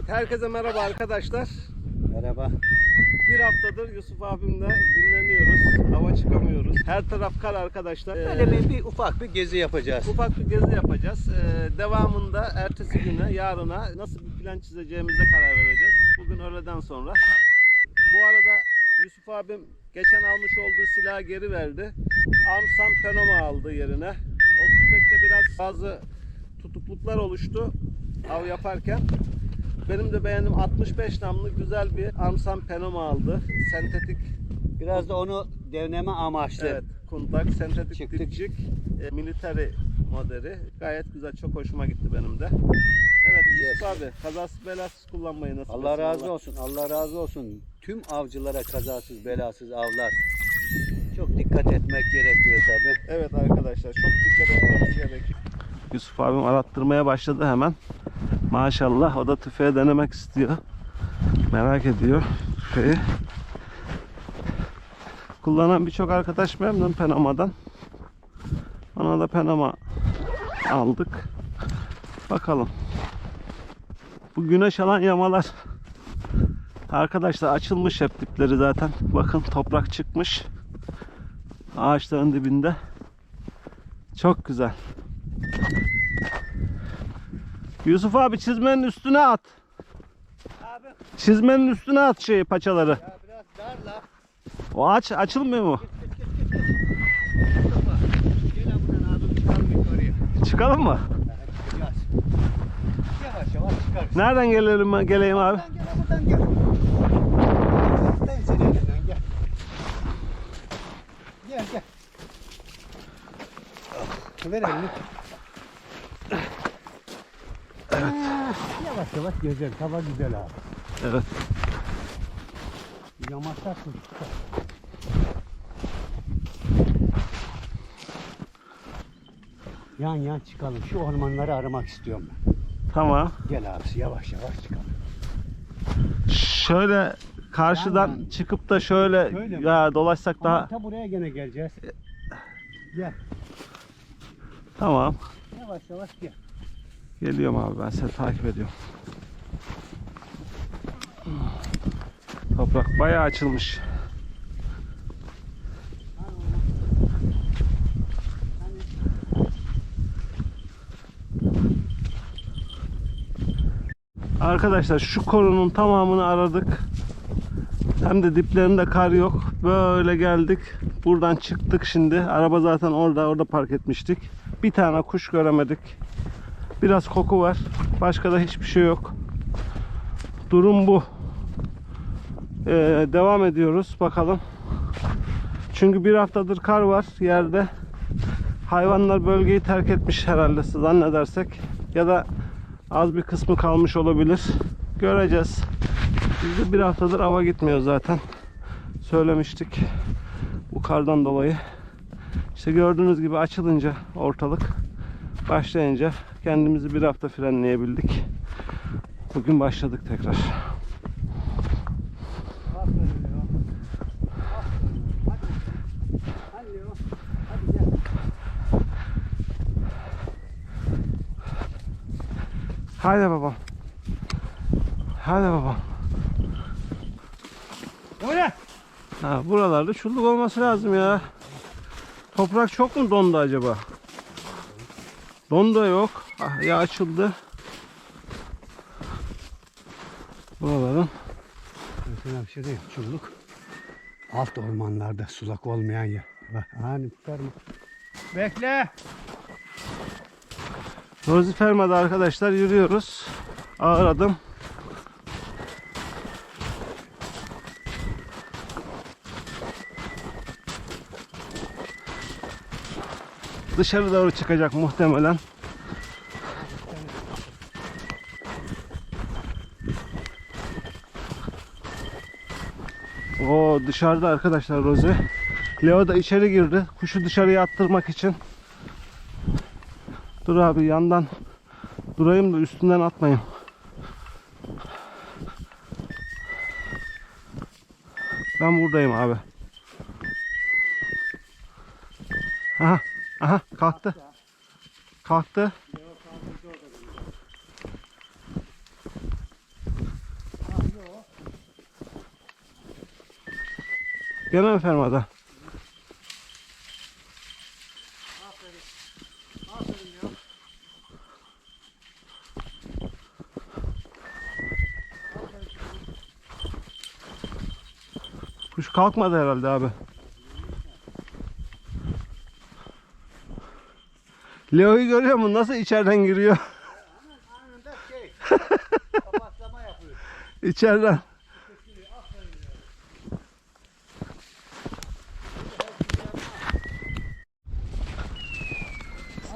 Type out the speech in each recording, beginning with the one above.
Evet herkese merhaba arkadaşlar. Merhaba. Bir haftadır Yusuf abimle dinleniyoruz. Hava çıkamıyoruz. Her taraf kar arkadaşlar. Ee, Böyle bir, bir ufak bir gezi yapacağız. ufak bir gezi yapacağız. Ee, devamında ertesi güne, yarına nasıl bir plan çizeceğimize karar vereceğiz. Bugün öğleden sonra. Bu arada Yusuf abim geçen almış olduğu silahı geri verdi. Armsan Penoma aldı yerine. O tüfekte biraz bazı tutukluklar oluştu av yaparken. Benim de beğendim 65 namlı güzel bir Armsan Penoma aldı. Sentetik Biraz da onu deneme amaçlı. Evet, kundak, sentetik Çıktık. dipçik, e, military modeli. Gayet güzel, çok hoşuma gitti benim de. Evet Yusuf abi, kazasız belasız kullanmayı nasip Allah etsin razı olsun. Allah razı olsun. Tüm avcılara kazasız belasız avlar. Çok dikkat etmek gerekiyor tabi. Evet arkadaşlar, çok dikkat etmemiz gerekiyor. Yusuf abim arattırmaya başladı hemen. Maşallah, o da tüfeği denemek istiyor. Merak ediyor tüfeği. Kullanan birçok arkadaş memnun Penama'dan. Ona da Penama aldık. Bakalım. Bu güneş alan yamalar. Arkadaşlar açılmış hep dipleri zaten. Bakın toprak çıkmış. Ağaçların dibinde. Çok güzel. Yusuf abi çizmenin üstüne at. Abi Çizmenin üstüne at şeyi paçaları. ya biraz darla. O aç açılmıyor mu? Gel buradan abi çıkalım yukarıya. Çıkalım mı? Yavaş yavaş çıkarız. Nereden gelelim geleyim abi? Buradan gel buradan gel. Gel. Gel gel. Ah, Ver elini. Yavaş gezelim. Hava güzel abi. Evet. Yamaçlarsın. Yan yan çıkalım. Şu ormanları aramak istiyorum ben. Tamam. Gel abisi yavaş yavaş çıkalım. Şöyle karşıdan Aynen. çıkıp da şöyle Şöyle mi? ya dolaşsak Ama daha ta buraya gene geleceğiz. Gel. tamam. Yavaş yavaş gel. Geliyorum abi ben seni takip ediyorum. Toprak bayağı açılmış. Arkadaşlar şu korunun tamamını aradık. Hem de diplerinde kar yok. Böyle geldik. Buradan çıktık şimdi. Araba zaten orada. Orada park etmiştik. Bir tane kuş göremedik. Biraz koku var. Başka da hiçbir şey yok. Durum bu. Ee, devam ediyoruz. Bakalım. Çünkü bir haftadır kar var yerde. Hayvanlar bölgeyi terk etmiş herhalde zannedersek. Ya da az bir kısmı kalmış olabilir. Göreceğiz. Biz de bir haftadır ava gitmiyor zaten. Söylemiştik. Bu kardan dolayı. İşte gördüğünüz gibi açılınca ortalık başlayınca kendimizi bir hafta frenleyebildik. Bugün başladık tekrar. Haydi babam. Haydi babam. Ne? Ha, buralarda çulluk olması lazım ya. Toprak çok mu dondu acaba? Donda yok. Ah, ya açıldı. Buraların. Sana bir şey diyeyim. Çulluk. Alt ormanlarda sulak olmayan yer. Bak hani tutar mı? Bekle. Roziferma'da arkadaşlar yürüyoruz. Ağır adım. Dışarı doğru çıkacak muhtemelen. O dışarıda arkadaşlar Rozi. Leo da içeri girdi. Kuşu dışarıya attırmak için. Dur abi yandan durayım da üstünden atmayayım. Ben buradayım abi. kalktı. Kalktı. Gene mi fermada? Kuş kalkmadı herhalde abi. Leo'yu görüyor musun? Nasıl içeriden giriyor? Anında şey. kapatlama yapıyor. İçeriden.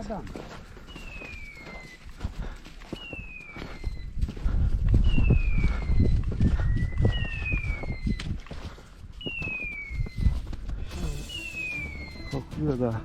Adam. Kokluyor da.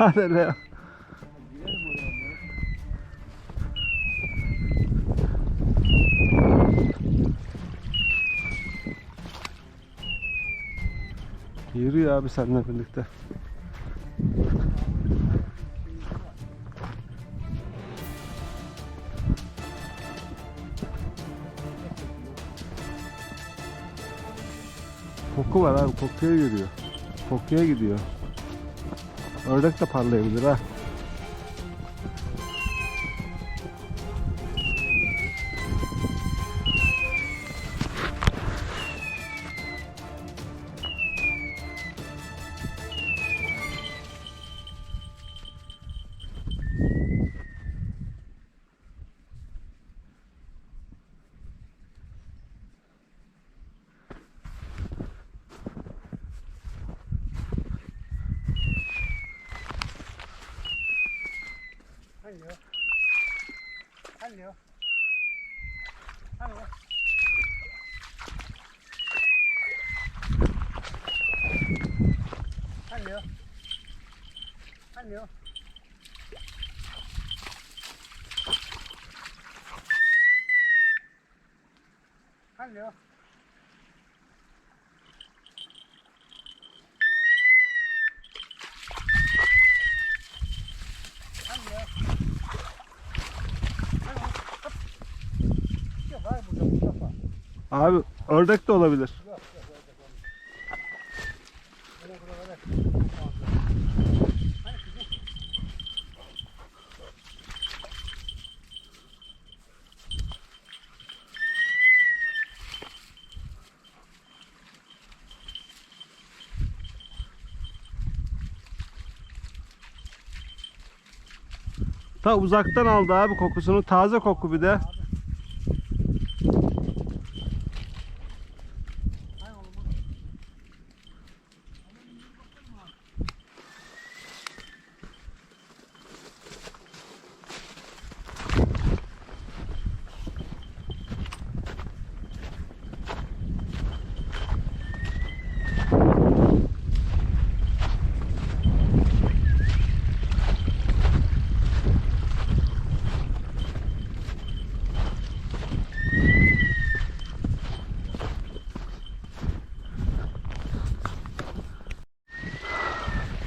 Hadi Leo. Yürüyor abi seninle birlikte. Koku var abi kokuya yürüyor. Kokuya gidiyor. Ördek de parlayabilir ha. Hayır burada Mustafa. Abi ördek de olabilir. Ta uzaktan aldı abi kokusunu. Taze koku bir de.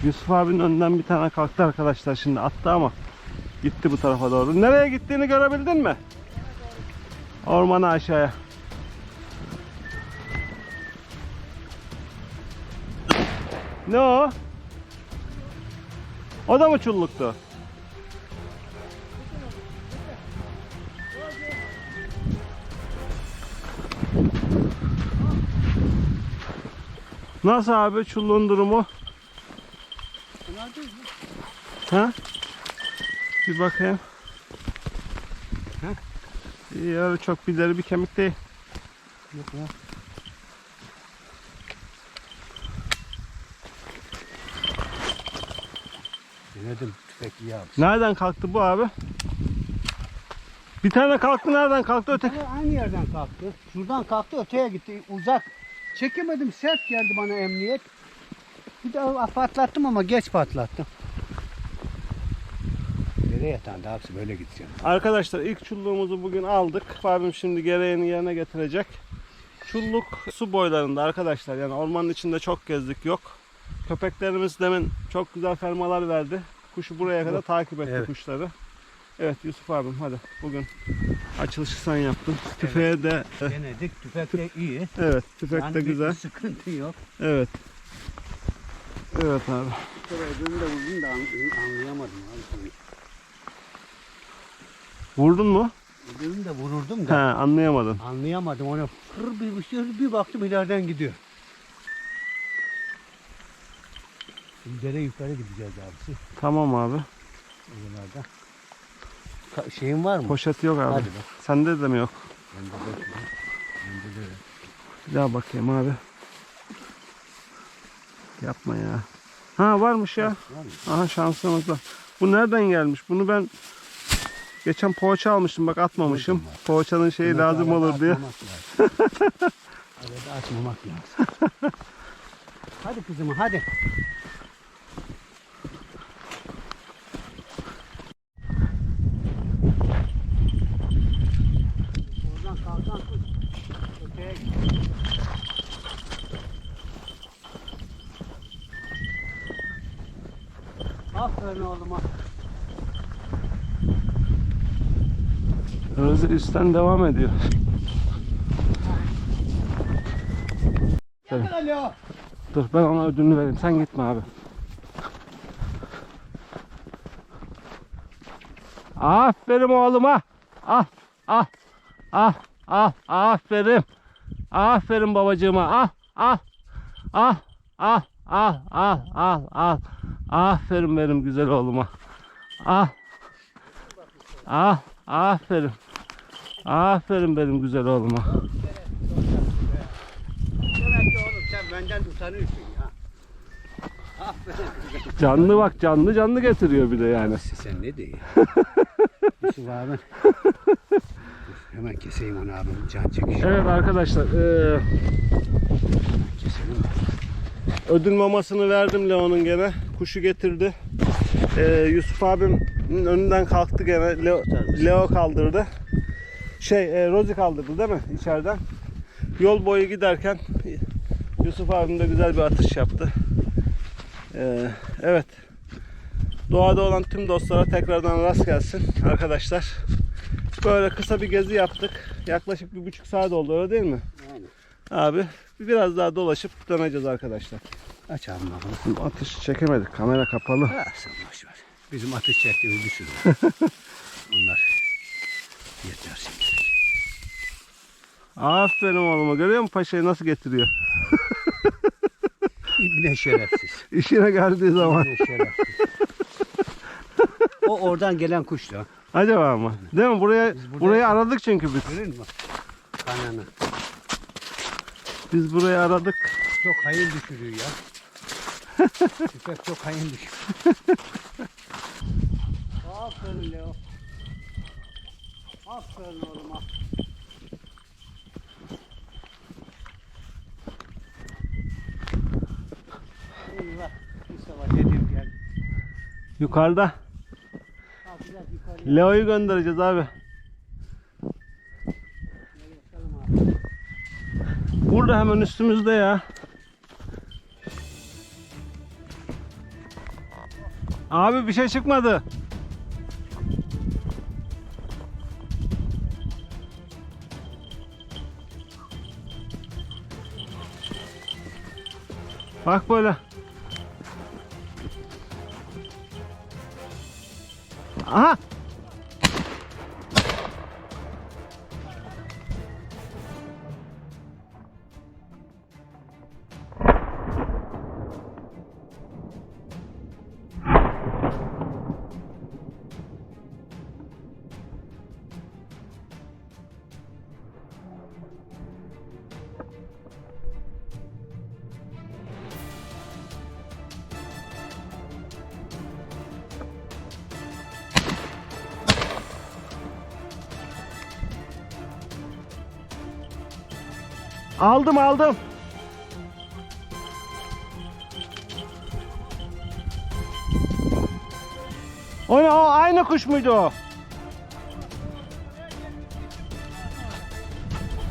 Yusuf abinin önünden bir tane kalktı arkadaşlar şimdi attı ama gitti bu tarafa doğru. Nereye gittiğini görebildin mi? Ormana aşağıya. Ne o? O da mı çulluktu? Nasıl abi çulluğun durumu? Ha? Bir bakayım. Ha? Öyle çok bir deri bir kemik değil. Yok ya. Denedim tüfek iyi abi. Nereden kalktı bu abi? Bir tane kalktı nereden kalktı öteki? Aynı yerden kalktı. Şuradan kalktı öteye gitti. Uzak. Çekemedim sert geldi bana emniyet. Bir daha patlattım ama geç patlattım. Böyle yatan da hepsi böyle gideceğim. Arkadaşlar ilk çulluğumuzu bugün aldık. Abim şimdi gereğini yerine getirecek. Çulluk su boylarında arkadaşlar. Yani ormanın içinde çok gezdik yok. Köpeklerimiz demin çok güzel fermalar verdi. Kuşu buraya kadar takip etti Evet. kuşları. Evet Yusuf abim hadi bugün açılışı sen yaptın. Tüfeğe de Denedik. Tüfek de iyi. evet tüfek Yani de güzel. sıkıntı yok. Evet. Evet abi. Ödümü de vurdum da an- anlayamadım. Abi. Vurdun mu? Ödümü de vururdum He da anlayamadın. anlayamadım. Ona fır bir, bir, şey- bir baktım ileriden gidiyor. Şimdi dere yukarı gideceğiz abisi. Tamam abi. Oralarda. Ka- şeyin var mı? Poşeti yok abi. Hadi bak. Sende de mi yok? Bende de yok. Bende de yok. Bir daha bakayım abi. Yapma ya. Ha varmış ya. Var mı? Aha şansımız var. Bu nereden gelmiş? Bunu ben geçen poğaça almıştım bak atmamışım. Poğaçanın şeyi Bunları lazım olur diye. arada açmamak lazım. hadi kızım hadi. Oradan kalkan tut. Öteye git. Aferin oğluma. Rozi üstten devam ediyor. Alo. Dur ben ona ödülünü vereyim. Sen gitme abi. Aferin oğluma. Ah ah ah ah aferin. Aferin babacığıma. Ah ah ah ah ah ah ah ah. Aferin benim güzel oğluma. Ah. Ah aferin. Aferin benim güzel oğluma. Demek ki oğlum sen benden utanıyorsun ya. Aferin. Canlı bak canlı canlı getiriyor bir de yani. Sen ne diyorsun? Yusuf abi. Hemen keseyim onu abim. Can çekişi. Evet arkadaşlar eee, Keselim. ödül mamasını verdim Leo'nun gene. Kuşu getirdi. Eee, Yusuf abimin önünden kalktı gene. Leo, Leo kaldırdı. Şey eee, Rozi kaldırdı değil mi içeriden? Yol boyu giderken Yusuf abim de güzel bir atış yaptı. Eee, evet. Doğada olan tüm dostlara tekrardan rast gelsin arkadaşlar. Böyle kısa bir gezi yaptık. Yaklaşık bir buçuk saat oldu öyle değil mi? Aynen. Abi biraz daha dolaşıp döneceğiz arkadaşlar. Aç bakalım. Atış çekemedik. Kamera kapalı. Ha, sen boş ver. Bizim atış çektiğimiz bir sürü. Bunlar yeter. Aferin oğluma. Görüyor musun paşayı nasıl getiriyor? İbne şerefsiz. İşine geldiği zaman. İbne şerefsiz. o oradan gelen kuştu. Acaba ama. Değil mi? Buraya Biz burada- burayı aradık çünkü biz. Görün mü? Kananı. Biz burayı aradık. Çok hayır düşürüyor ya. Tüfek çok hayır düşürüyor. Aferin Leo. Aferin oğluma. Eyvah. Mustafa dedim gel. Yukarıda. Ha, biraz yukarıya Leo'yu göndereceğiz abi. bakalım abi. Burada hemen üstümüzde ya. Abi bir şey çıkmadı. Bak böyle. Aha. Aldım aldım. O ne o aynı kuş muydu o?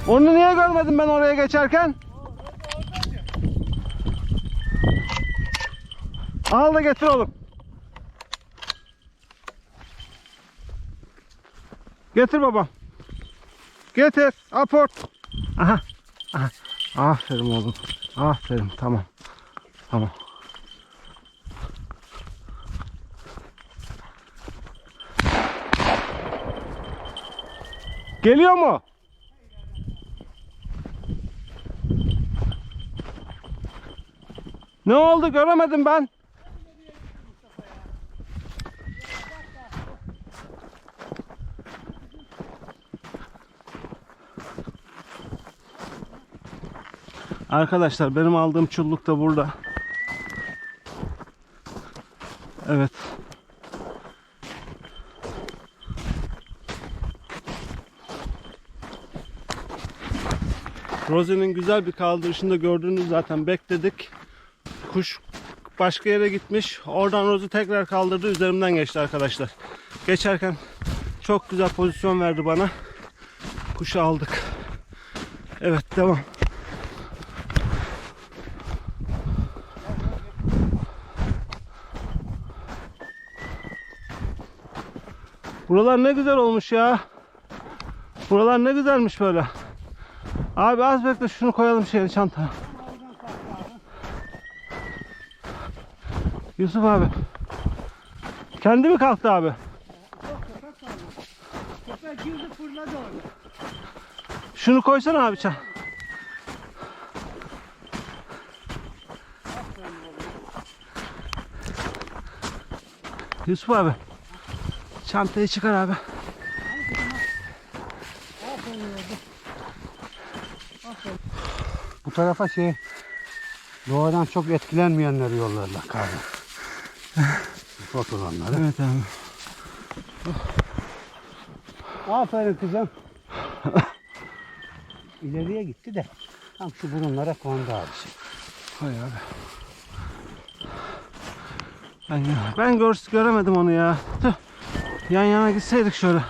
Onu niye görmedim ben oraya geçerken? Al da getir oğlum. Getir babam. Getir. Aport. Aha. Aha. Aferin oğlum. Aferin. Tamam. Tamam. Geliyor mu? Ne oldu göremedim ben. Arkadaşlar benim aldığım çulluk da burada. Evet. Rosie'nin güzel bir kaldırışında gördüğünüz zaten bekledik. Kuş başka yere gitmiş. Oradan Rosie tekrar kaldırdı. Üzerimden geçti arkadaşlar. Geçerken çok güzel pozisyon verdi bana. Kuşu aldık. Evet devam. Buralar ne güzel olmuş ya. Buralar ne güzelmiş böyle. Abi az bekle şunu koyalım şeye çantaya. Yusuf abi. Kendi mi kalktı abi? Şunu koysana abi çan. Yusuf abi. Çantayı çıkar abi. Bu tarafa şey doğadan çok etkilenmeyenleri yollarlar karı. Ufak olanları. Evet abi. Aferin kızım. İleriye gitti de tam şu burunlara kondu abisi. Hay abi. Ben, ben gör, göremedim onu ya. Tüh. Yan yana gitseydik şöyle.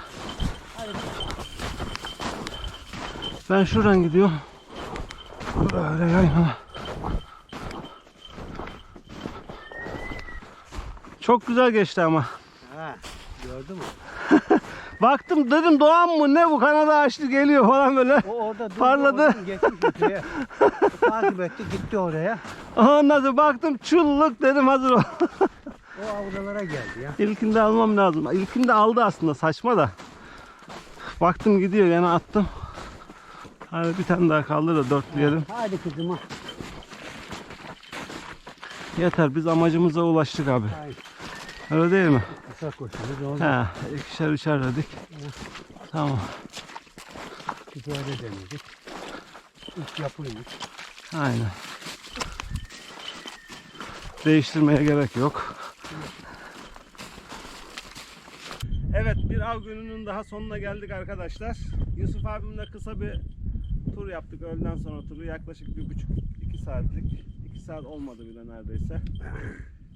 Ben şuradan gidiyorum. Böyle yan yana. Çok güzel geçti ama. Ha, gördün mü? Baktım dedim Doğan mı ne bu Kanada ağaçlı geliyor falan böyle. O orada durdu, Parladı. oradan Geçmiş öteye. Takip etti gitti oraya. Ondan sonra baktım çulluk dedim hazır ol. O avlulara geldi ya. İlkinde almam lazım. İlkinde aldı aslında saçma da. Baktım gidiyor yani attım. Hadi bir tane daha kaldı da dörtleyelim. Hadi kızım ha. Yeter biz amacımıza ulaştık abi. Hayır. Öyle değil mi? Kısa koşuyoruz. He, ikişer üçer dedik. Tamam. Biz öyle denedik. İlk yapıymış. Aynen. Değiştirmeye gerek yok. Evet bir av gününün daha sonuna geldik arkadaşlar. Yusuf abimle kısa bir tur yaptık öğleden sonra turu yaklaşık bir buçuk iki saatlik. iki saat olmadı bile neredeyse.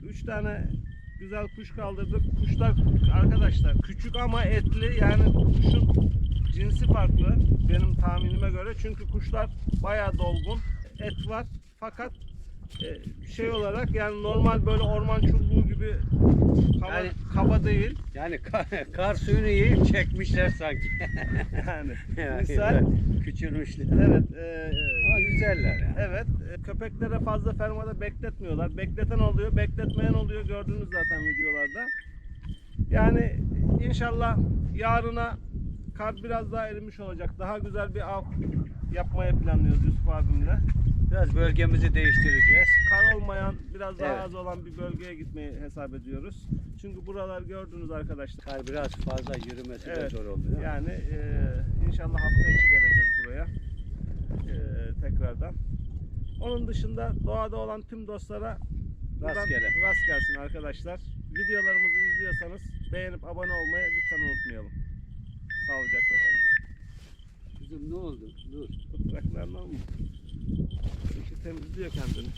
Üç tane güzel kuş kaldırdık. Kuşlar arkadaşlar küçük ama etli yani kuşun cinsi farklı benim tahminime göre. Çünkü kuşlar bayağı dolgun. Et var fakat şey olarak yani normal böyle orman çulluğu gibi kaba, Yani- kaba değil. Yani kar, kar suyunu yiyip çekmişler sanki. Yani Yani misal Küçülmüşler. evet e, Ama güzeller ya. Evet, e, köpeklere fazla fermada bekletmiyorlar. Bekleten oluyor, bekletmeyen oluyor. Gördünüz zaten videolarda. Yani inşallah yarına kar biraz daha erimiş olacak. Daha güzel bir av yapmaya planlıyoruz Yusuf abimle. Biraz bölgemizi değiştireceğiz. Kar olmayan, biraz daha Evet. az olan bir bölgeye gitmeyi hesap ediyoruz. Çünkü buralar gördünüz arkadaşlar. Kar biraz fazla yürümesi Evet. de zor oluyor. Yani e, inşallah hafta içi geleceğiz buraya. E, tekrardan. Onun dışında doğada olan tüm dostlara buradan Rastgele. rast gelsin arkadaşlar. Videolarımızı izliyorsanız beğenip abone olmayı lütfen unutmayalım. Sağlıcakla kalın. Kızım ne oldu? Dur. Fotoğraflarla mı? Çünkü temizliyor kendini.